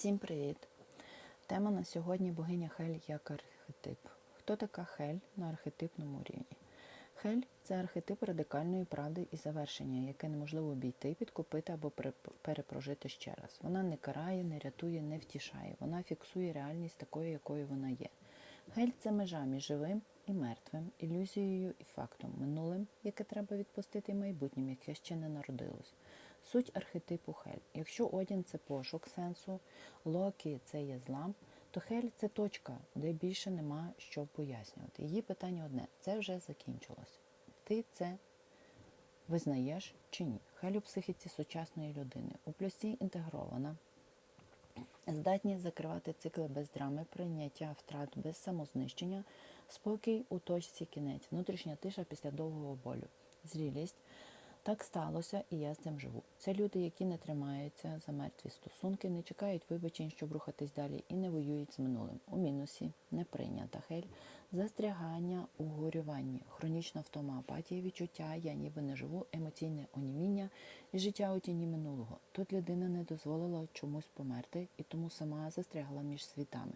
Всім привіт! Тема на сьогодні богиня Хель як архетип. Хто така Хель на архетипному рівні? Хель це архетип радикальної правди і завершення, яке неможливо обійти, підкупити або перепрожити ще раз. Вона не карає, не рятує, не втішає. Вона фіксує реальність такою, якою вона є. Гель це межа між живим і мертвим, ілюзією і фактом, минулим, яке треба відпустити, і майбутнім, яке ще не народилось. Суть архетипу Хель. Якщо Одін це пошук сенсу, Локі це є злам, то Хель це точка, де більше нема що пояснювати. Її питання одне: це вже закінчилось. Ти це визнаєш чи ні? Хель у психіці сучасної людини. У плюсі інтегрована, здатність закривати цикли без драми, прийняття втрат без самознищення, спокій у точці кінець, внутрішня тиша після довгого болю, зрілість. Так сталося, і я з цим живу. Це люди, які не тримаються за мертві стосунки, не чекають вибачень, щоб рухатись далі, і не воюють з минулим. У мінусі не прийнята хель, застрягання у горюванні, хронічна втома, апатія, відчуття, я ніби не живу, емоційне оніміння і життя у тіні минулого. Тут людина не дозволила чомусь померти і тому сама застрягла між світами.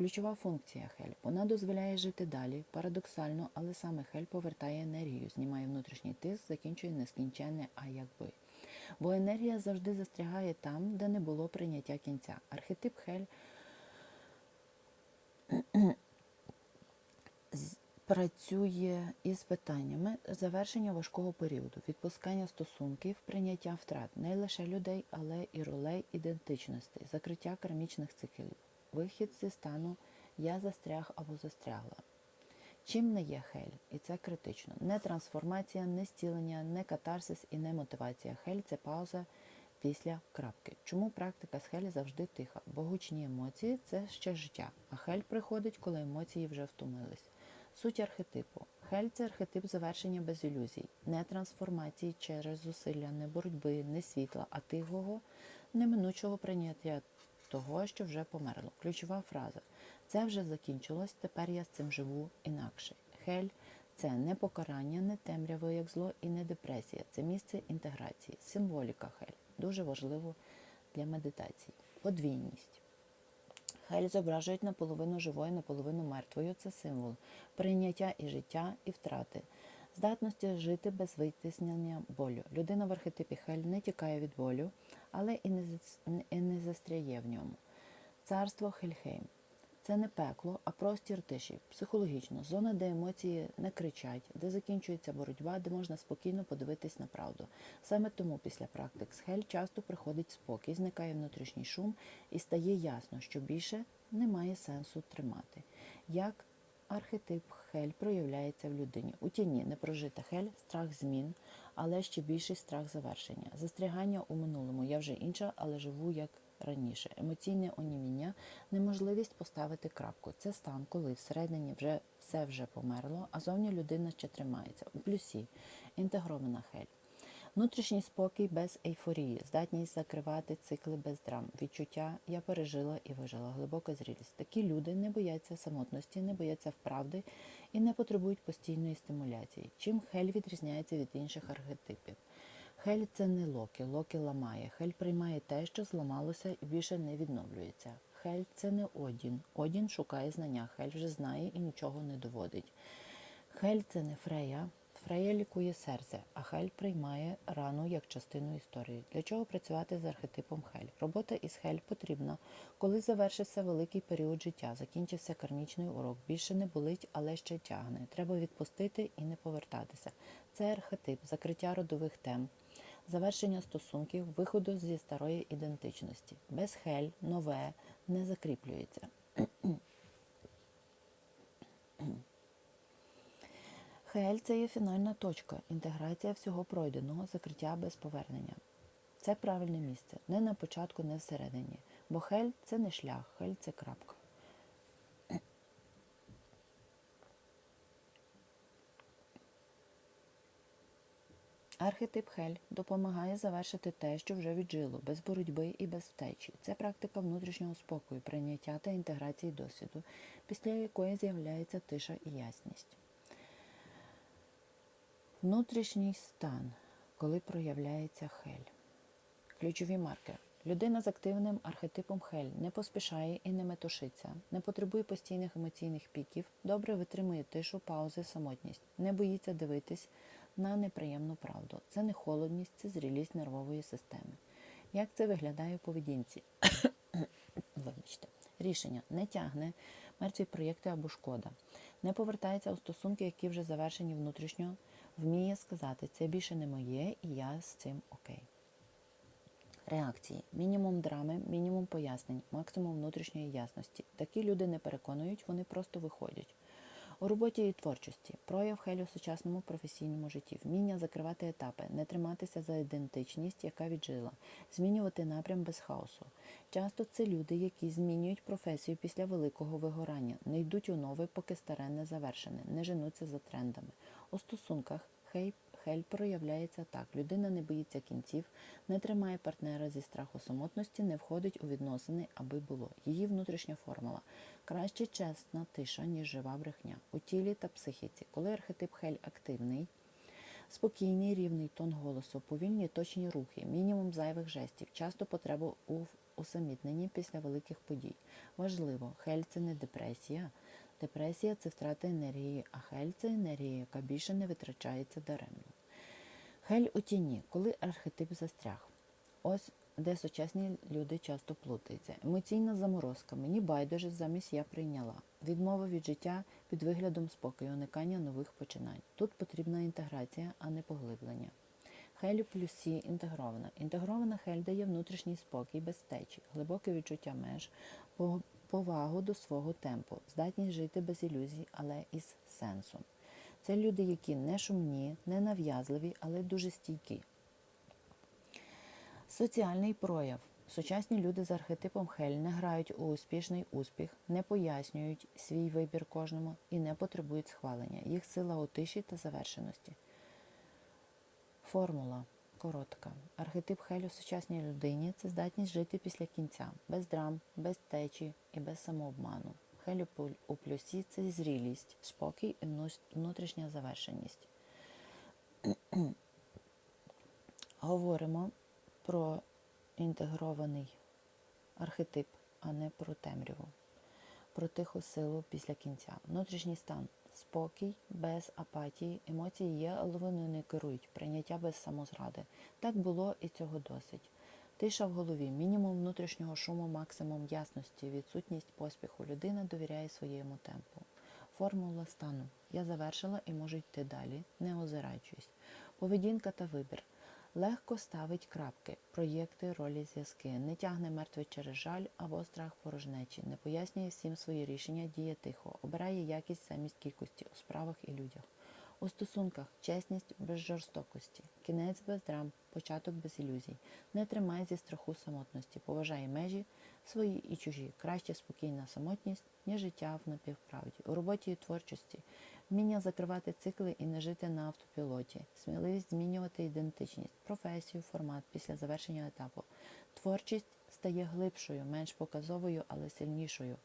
Ключова функція Хель. Вона дозволяє жити далі, парадоксально, але саме Хель повертає енергію, знімає внутрішній тиск, закінчує нескінченне, а якби. Бо енергія завжди застрягає там, де не було прийняття кінця. Архетип Хель працює із питаннями завершення важкого періоду, відпускання стосунків, прийняття втрат не лише людей, але і ролей ідентичностей, закриття кармічних циклів, вихід зі стану я застряг або застрягла. Чим не є хель, і це критично. Не трансформація, не зцілення, не катарсис і не мотивація. Хель це пауза після крапки. Чому практика з хелі завжди тиха? Бо гучні емоції це ще життя, а хель приходить, коли емоції вже втомились. Суть архетипу. Хель це архетип завершення без ілюзій, не трансформації через зусилля, не боротьби, не світла, а тихого, неминучого прийняття того, що вже померло. Ключова фраза. Це вже закінчилось, тепер я з цим живу інакше. Хель це не покарання, не темряво, як зло, і не депресія. Це місце інтеграції, символіка хель. Дуже важливо для медитації. Подвійність. Хель зображують наполовину живою, наполовину мертвою. Це символ прийняття і життя, і втрати, здатності жити без витиснення болю. Людина в архетипі Хель не тікає від болю, але і не, застряє в ньому. Царство Хельхейм. Це не пекло, а простір тиші, психологічно, зона, де емоції не кричать, де закінчується боротьба, де можна спокійно подивитись на правду. Саме тому після практик з Хель часто приходить спокій, зникає внутрішній шум і стає ясно, що більше немає сенсу тримати. Як архетип Хель проявляється в людині? У тіні непрожита Хель, страх змін, але ще більший страх завершення. Застрягання у минулому. Я вже інша, але живу як раніше. Емоційне оніміння, неможливість поставити крапку. Це стан, коли всередині вже все вже померло, а зовні людина ще тримається. У плюсі інтегрована хель. Внутрішній спокій без ейфорії, здатність закривати цикли без драм, відчуття я пережила і вижила, глибока зрілість. Такі люди не бояться самотності, не бояться вправди і не потребують постійної стимуляції. Чим хель відрізняється від інших архетипів? Хель це не локі, локі ламає. Хель приймає те, що зламалося і більше не відновлюється. Хель це не Одін. Одін шукає знання, Хель вже знає і нічого не доводить. Хель це не Фрея. Фрея лікує серце, а Хель приймає рану як частину історії. Для чого працювати з архетипом Хель? Робота із Хель потрібна, коли завершився великий період життя, закінчився кармічний урок. Більше не болить, але ще тягне. Треба відпустити і не повертатися. Це архетип, закриття родових тем, завершення стосунків, виходу зі старої ідентичності. Без Хель нове не закріплюється. Хель це є фінальна точка, інтеграція всього пройденого, закриття без повернення. Це правильне місце, не на початку, не всередині. Бо хель це не шлях, хель це крапка. Архетип Хель допомагає завершити те, що вже віджило, без боротьби і без втечі. Це практика внутрішнього спокою, прийняття та інтеграції досвіду, після якої з'являється тиша і ясність. Внутрішній стан, коли проявляється хель. Ключові марки. Людина з активним архетипом Хель не поспішає і не метушиться, не потребує постійних емоційних піків, добре витримує тишу, паузи, самотність, не боїться дивитись на неприємну правду. Це не холодність, це зрілість нервової системи. Як це виглядає у поведінці? Вибачте. Рішення не тягне мертві проєкти або шкода, не повертається у стосунки, які вже завершені внутрішньо, вміє сказати, це більше не моє, і я з цим окей. Реакції: мінімум драми, мінімум пояснень, максимум внутрішньої ясності. Такі люди не переконують, вони просто виходять. У роботі і творчості. Прояв хелю в сучасному професійному житті, вміння закривати етапи, не триматися за ідентичність, яка віджила, змінювати напрям без хаосу. Часто це люди, які змінюють професію після великого вигорання, не йдуть у нове, поки старе не завершене, не женуться за трендами. У стосунках хей Хель проявляється так: людина не боїться кінців, не тримає партнера зі страху самотності, не входить у відносини, аби було. Її внутрішня формула краще чесна тиша, ніж жива брехня. У тілі та психіці, коли архетип Хель активний. Спокійний рівний тон голосу, повільні точні рухи, мінімум зайвих жестів, часто потребу у усамітненні після великих подій. Важливо, хель це не депресія. Депресія це втрата енергії, а хель це енергія, яка більше не витрачається даремно. Хель у тіні, коли архетип застряг. Ось де сучасні люди часто плутаються. Емоційна заморозка. Мені байдуже замість я прийняла. Відмова від життя під виглядом спокою, уникання нових починань. Тут потрібна інтеграція, а не поглиблення. Хель плюс Сі інтегрована. Інтегрована хель дає внутрішній спокій без течі, глибоке відчуття меж, повагу до свого темпу, здатність жити без ілюзій, але із сенсом. Це люди, які не шумні, не нав'язливі, але дуже стійкі. Соціальний прояв. Сучасні люди з архетипом Хель не грають у успішний успіх, не пояснюють свій вибір кожному і не потребують схвалення. Їх сила у тиші та завершеності. Формула коротка. Архетип Хель у сучасній людині це здатність жити після кінця, без драм, без течі і без самообману. Хель у плюсі це зрілість, спокій і внутрішня завершеність. Говоримо про інтегрований архетип, а не про темряву, про тиху силу після кінця. Внутрішній стан спокій, без апатії, емоції є, але вони не керують, прийняття без самозради. Так було і цього досить. Тиша в голові, мінімум внутрішнього шуму, максимум ясності, відсутність поспіху. Людина довіряє своєму темпу. Формула стану. Я завершила і можу йти далі, не озираючись. Поведінка та вибір. Легко ставить крапки, проєкти, ролі, зв'язки, не тягне мертвий через жаль або страх порожнечі, не пояснює всім свої рішення, діє тихо, обирає якість замість кількості у справах і людях. У стосунках чесність без жорстокості, кінець без драм, початок без ілюзій, не тримає зі страху самотності, поважає межі свої і чужі, краще спокійна самотність, ніж життя в напівправді. У роботі і творчості вміння закривати цикли і не жити на автопілоті, сміливість змінювати ідентичність, професію, формат після завершення етапу. Творчість стає глибшою, менш показовою, але сильнішою.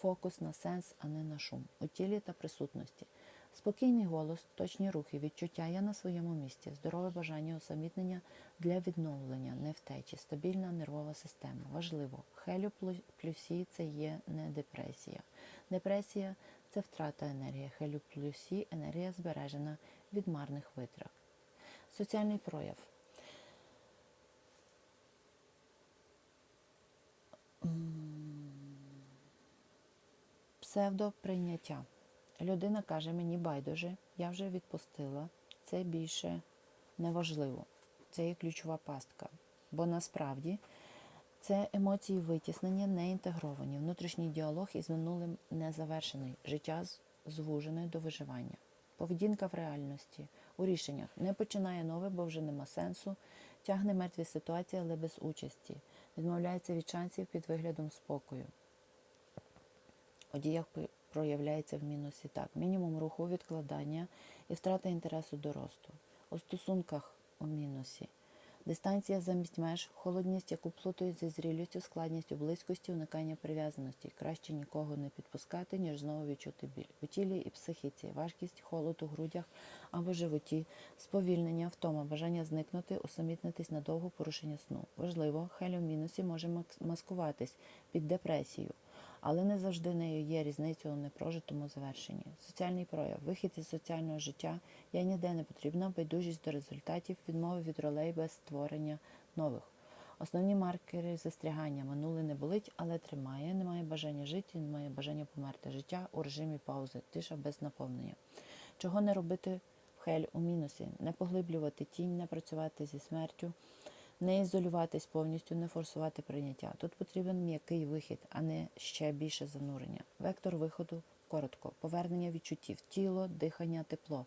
Фокус на сенс, а не на шум, у тілі та присутності. Спокійний голос, точні рухи, відчуття я на своєму місці, здорове бажання усамітнення для відновлення, не втечі, стабільна нервова система. Важливо, хелю плюсі це є не депресія. Депресія це втрата енергії. Хелю плюсі енергія збережена від марних витрат. Соціальний прояв. Псевдоприйняття. Людина каже, мені байдуже, я вже відпустила, це більше неважливо. Це є ключова пастка. Бо насправді це емоції витіснення, не інтегровані, внутрішній діалог із минулим не завершений, життя звужене до виживання. Поведінка в реальності, у рішеннях не починає нове, бо вже нема сенсу, тягне мертві ситуації, але без участі, відмовляється від шансів під виглядом спокою. У діях проявляється в мінусі так: мінімум руху, відкладання і втрата інтересу до росту. У стосунках у мінусі. Дистанція замість меж, холодність, яку плутають зі зрілістю, складністю, близькості, уникання прив'язаності. Краще нікого не підпускати, ніж знову відчути біль. У тілі і психіці, важкість, холод у грудях або животі, сповільнення, втома, бажання зникнути, усамітнитись надовго, порушення сну. Важливо, хель у мінусі може маскуватись під депресію. Але не завжди нею є різниця у непрожитому завершенні. Соціальний прояв, вихід із соціального життя, я ніде не потрібна, байдужість до результатів, відмови від ролей без створення нових. Основні маркери застрягання. Минуле не болить, але тримає, немає бажання жити, немає бажання померти. Життя у режимі паузи, тиша без наповнення. Чого не робити в хель у мінусі? Не поглиблювати тінь, не працювати зі смертю, не ізолюватись повністю, не форсувати прийняття. Тут потрібен м'який вихід, а не ще більше занурення. Вектор виходу коротко, повернення відчуттів, тіло, дихання, тепло,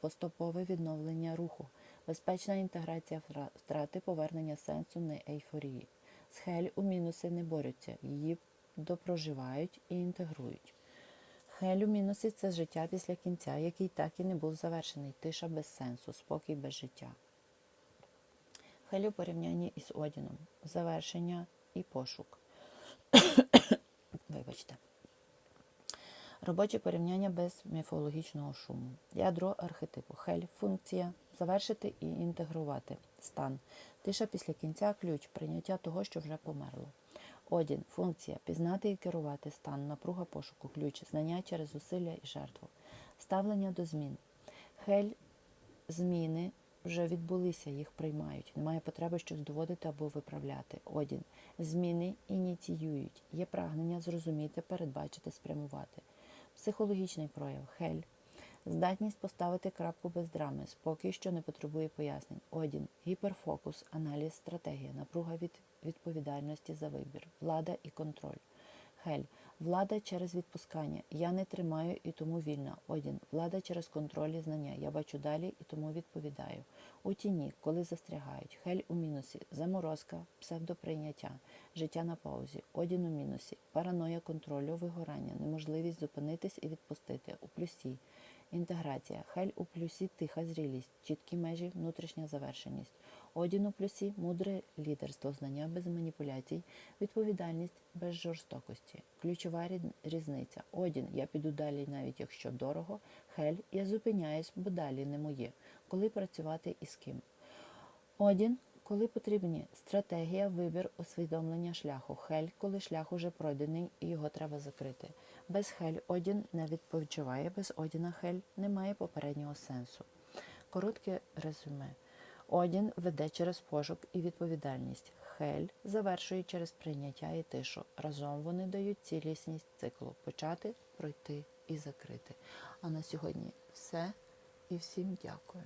поступове відновлення руху, безпечна інтеграція втрати, повернення сенсу, не ейфорії. З хель у мінуси не борються, її допроживають і інтегрують. Хель у мінусі це життя після кінця, який так і не був завершений, тиша без сенсу, спокій без життя. Хель у порівнянні із Одіном, завершення і пошук. Вибачте. Робоче порівняння без міфологічного шуму. Ядро архетипу. Хель функція завершити і інтегрувати. Стан. Тиша після кінця ключ прийняття того, що вже померло. Одін функція пізнати і керувати стан, напруга пошуку, ключ, знання через зусилля і жертву. Ставлення до змін. Хель зміни вже відбулися, їх приймають. Немає потреби щось доводити або виправляти. Одін. Зміни ініціюють. Є прагнення зрозуміти, передбачити, спрямувати. Психологічний прояв. Хель. Здатність поставити крапку без драми, спокій, що не потребує пояснень. Одін, гіперфокус, аналіз, стратегія, напруга від відповідальності за вибір, влада і контроль. Хель. Влада через відпускання. Я не тримаю і тому вільна. Одін. Влада через контроль і знання. Я бачу далі і тому відповідаю. У тіні, коли застрягають. Хель у мінусі. Заморозка, псевдоприйняття. Життя на паузі. Одін у мінусі. Параноя контролю, вигорання. Неможливість зупинитись і відпустити. У плюсі. Інтеграція. Хель у плюсі тиха зрілість, чіткі межі, внутрішня завершеність. Одін у плюсі мудре лідерство, знання без маніпуляцій, відповідальність без жорстокості. Ключова різниця. Одін я піду далі, навіть якщо дорого. Хель я зупиняюсь, бо далі не моє. Коли працювати і з ким. Одін, коли потрібні стратегія, вибір, усвідомлення шляху. Хель, коли шлях уже пройдений і його треба закрити. Без хель Одін не відпочиває, без Одіна хель немає попереднього сенсу. Коротке резюме. Одін веде через пошук і відповідальність. Хель завершує через прийняття і тишу. Разом вони дають цілісність циклу почати, пройти і закрити. А на сьогодні все і всім дякую.